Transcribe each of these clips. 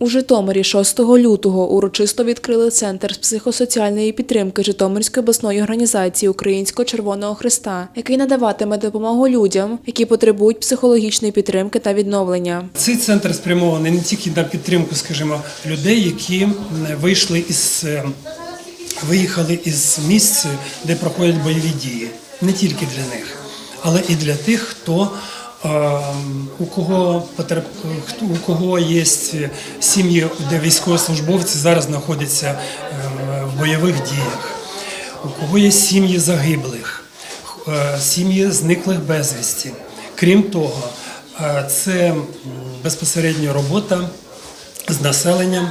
У Житомирі 6 лютого урочисто відкрили центр з психосоціальної підтримки Житомирської обласної організації Українського Червоного Христа, який надаватиме допомогу людям, які потребують психологічної підтримки та відновлення. Цей центр спрямований не тільки на підтримку, скажімо, людей, які вийшли із е, виїхали із місць, де проходять бойові дії, не тільки для них, але і для тих, хто у кого у кого є сім'ї, де військовослужбовці зараз знаходяться е, в бойових діях, у кого є сім'ї загиблих, е, сім'ї зниклих безвісті. Крім того, е, це безпосередньо робота з населенням,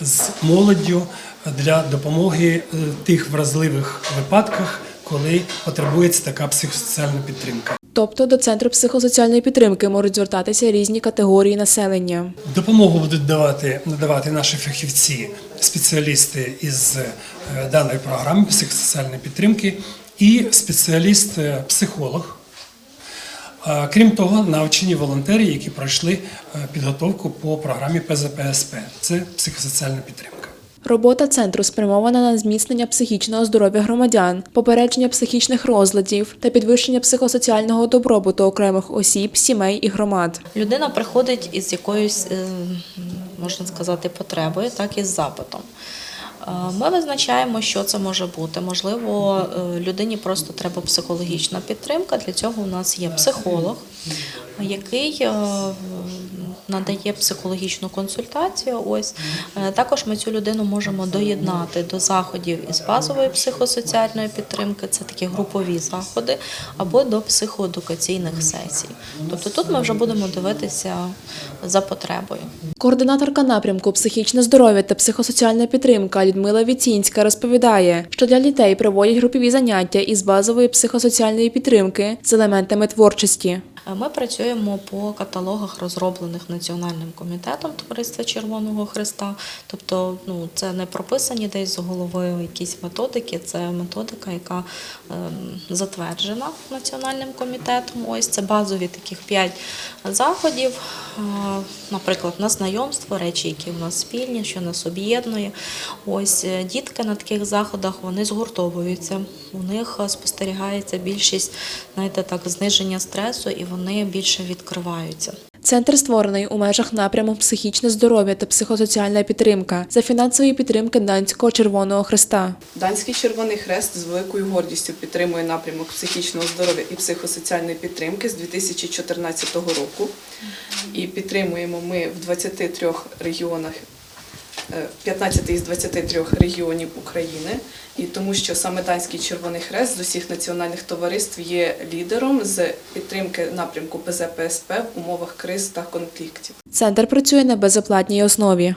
з молоддю для допомоги е, тих вразливих випадках, коли потребується така психосоціальна підтримка. Тобто до центру психосоціальної підтримки можуть звертатися різні категорії населення. Допомогу будуть давати надавати наші фахівці, спеціалісти із е, даної програми психосоціальної підтримки і спеціаліст-психолог. Крім того, навчені волонтери, які пройшли е, підготовку по програмі ПЗПСП. Це психосоціальна підтримка. Робота центру спрямована на зміцнення психічного здоров'я громадян, попередження психічних розладів та підвищення психосоціального добробуту окремих осіб, сімей і громад. Людина приходить із якоюсь, е, можна сказати, потребою, так і з запитом. Е, Ми визначаємо, що це може бути. Можливо, е, людині просто треба психологічна підтримка. Для цього у нас є психолог, який надає психологічну консультацію. Ось Е, також ми цю людину можемо доєднати до заходів із базової психосоціальної підтримки, це такі групові заходи, або до психоедукаційних сесій. Тобто тут ми вже будемо дивитися за потребою. Координаторка напрямку психічне здоров'я та психосоціальна підтримка Людмила Віцінська розповідає, що для дітей проводять групові заняття із базової психосоціальної підтримки з елементами творчості. Е, Ми працюємо по каталогах, розроблених Національним комітетом Товариства Червоного Христа. Тобто, ну це не прописані десь з головою якісь методики, це методика, яка ем, затверджена Національним комітетом. Ось це базові таких п'ять заходів. Наприклад, на знайомство, речі, які в нас спільні, що нас об'єднує. Ось е, дітки на таких заходах вони згуртовуються. У них е, спостерігається більшість, знаєте, так, зниження стресу, і вони більше відкриваються. Центр створений у межах напряму психічне здоров'я та психосоціальна підтримка за фінансової підтримки Данського Червоного Христа. Данський Червоний Хрест з великою гордістю підтримує напрямок психічного здоров'я і психосоціальної підтримки з 2014 року. І підтримуємо ми в 23 регіонах, е, 15 із 23 регіонів України. І тому що саме Данський Червоний Хрест з усіх національних товариств є лідером з підтримки напрямку ПЗПСП в умовах криз та конфліктів. Центр працює на безоплатній основі.